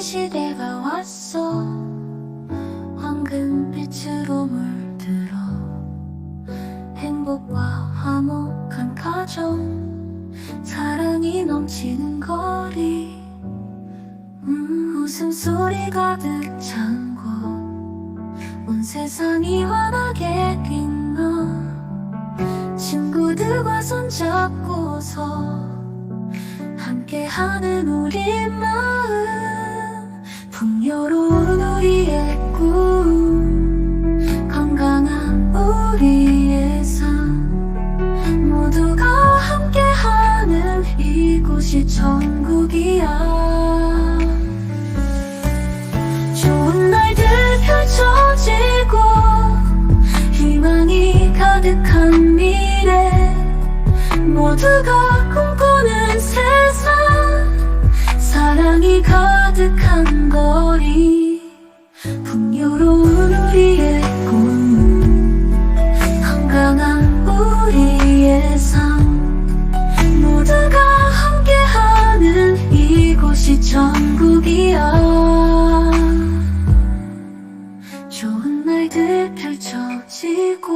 시대가 왔어. 황금빛으로 물들어. 행복과 화목한 가정. 사랑이 넘치는 거리. 음, 웃음소리 가득 찬 곳 온 세상이 환하게 빛나. 친구들과 손잡고서 함께하는 우리 마음 풍요로운 우리의 꿈 건강한 우리의 삶 모두가 함께하는 이곳이 천국이야. 좋은 날들 펼쳐지고 희망이 가득한 미래 모두가 가득한 거리 풍요로운 우리의 꿈 건강한 우리의 삶 모두가 함께하는 이곳이 천국이야. 좋은 날들 펼쳐지고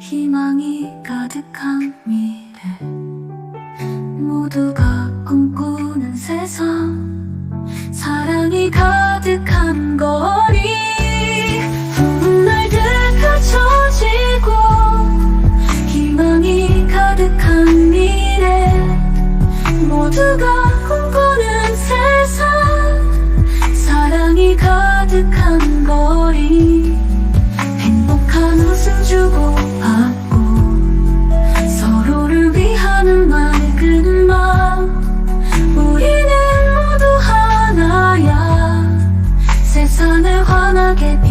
희망이 가득한 미래 모두가 꿈꾸는 세상 사랑이 가득한 거리. 푸른 날들 펼쳐지고 희망이 가득한 미래. 모두가 꿈꾸는 세상. 사랑이 가득한 거리. forget